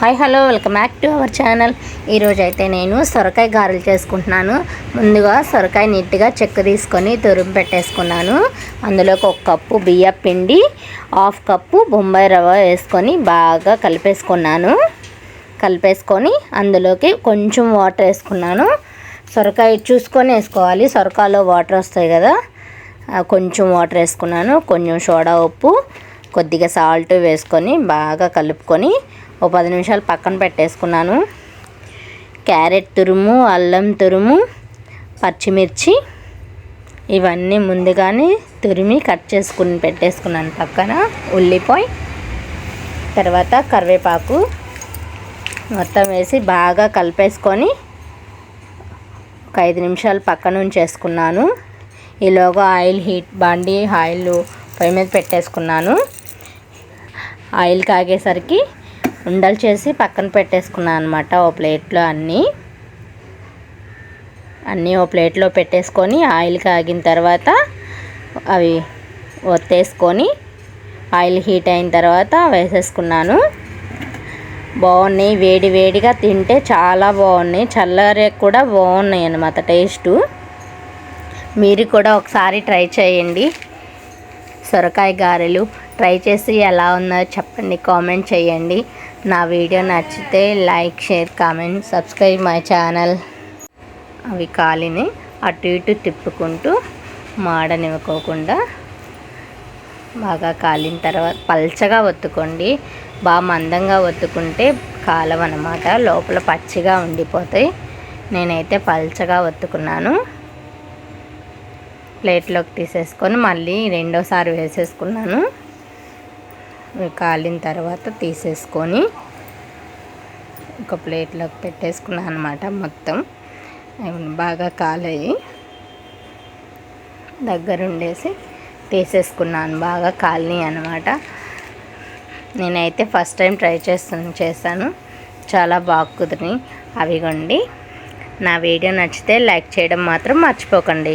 Hi hello welcome back to our channel. ఈరోజు అయితే నేను సొరకాయ గారెలు చేసుకుంటున్నాను. ముందుగా సొరకాయ నీట్గా చెక్క తీసుకొని తురుము పెట్టేసుకున్నాను. అందులోకి ఒక కప్పు బియ్య పిండి హాఫ్ కప్పు బొంబాయి రవ్వ వేసుకొని బాగా కలిపేసుకున్నాను. కలిపేసుకొని అందులోకి కొంచెం వాటర్ వేసుకున్నాను. సొరకాయ చూసుకొని వేసుకోవాలి. సొరకాయలో వాటర్ వస్తాయి కదా. కొంచెం వాటర్ వేసుకున్నాను. కొంచెం సోడా ఉప్పు కొద్దిగా సాల్ట్ వేసుకొని బాగా కలుపుకొని ఓ పది నిమిషాలు పక్కన పెట్టేసుకున్నాను. క్యారెట్ తురుము అల్లం తురుము పచ్చిమిర్చి ఇవన్నీ ముందుగానే తురిమి కట్ చేసుకుని పెట్టేసుకున్నాను పక్కన. ఉల్లిపాయ తర్వాత కరివేపాకు మొత్తం వేసి బాగా కలిపేసుకొని ఒక ఐదు నిమిషాలు పక్కన ఉంచేసుకున్నాను. ఈలోగా ఆయిల్ హీట్ బాండి ఆయిల్ పొయ్యి మీద పెట్టేసుకున్నాను. ఆయిల్ కాగేసరికి ఉండలు చేసి పక్కన పెట్టేసుకున్నాను అనమాట ఓ ప్లేట్లో అన్నీ. అన్నీ ఓ ప్లేట్లో పెట్టేసుకొని ఆయిల్ కాగిన తర్వాత అవి ఒత్తేసుకొని ఆయిల్ హీట్ అయిన తర్వాత వేసేసుకున్నాను. బాగున్నాయి వేడి వేడిగా తింటే చాలా బాగున్నాయి. చల్లారే కూడా బాగున్నాయి అన్నమాట టేస్టు. మీరు కూడా ఒకసారి ట్రై చేయండి. సొరకాయ గారెలు ట్రై చేసి ఎలా ఉందో చెప్పండి కామెంట్ చేయండి. నా వీడియో నచ్చితే like share comment subscribe my channel. అవి కాలిని అటు ఇటు తిప్పుకుంటూ మాడనివ్వకోకుండా బాగా కాలిన తర్వాత పల్చగా ఒత్తుకోండి. బాగా మందంగా ఒత్తుకుంటే కాలవన్నమాట లోపల పచ్చిగా ఉండిపోతాయి. నేనైతే పల్చగా ఒత్తుకున్నాను. ప్లేట్లోకి తీసేసుకొని మళ్ళీ రెండోసారి వేసేసుకున్నాను. కాలిన తర్వాత తీసేసుకొని ఒక ప్లేట్లోకి పెట్టేసుకున్నాను అనమాట మొత్తం. బాగా కాలయ్యి దగ్గరుండేసి తీసేసుకున్నాను. బాగా కాలినాయి అనమాట నేనైతే ఫస్ట్ టైం ట్రై చేస్తాను చేశాను. చాలా బాగా కుదిరినాయి అవిగోండి. నా వీడియో నచ్చితే లైక్ చేయడం మాత్రం మర్చిపోకండి.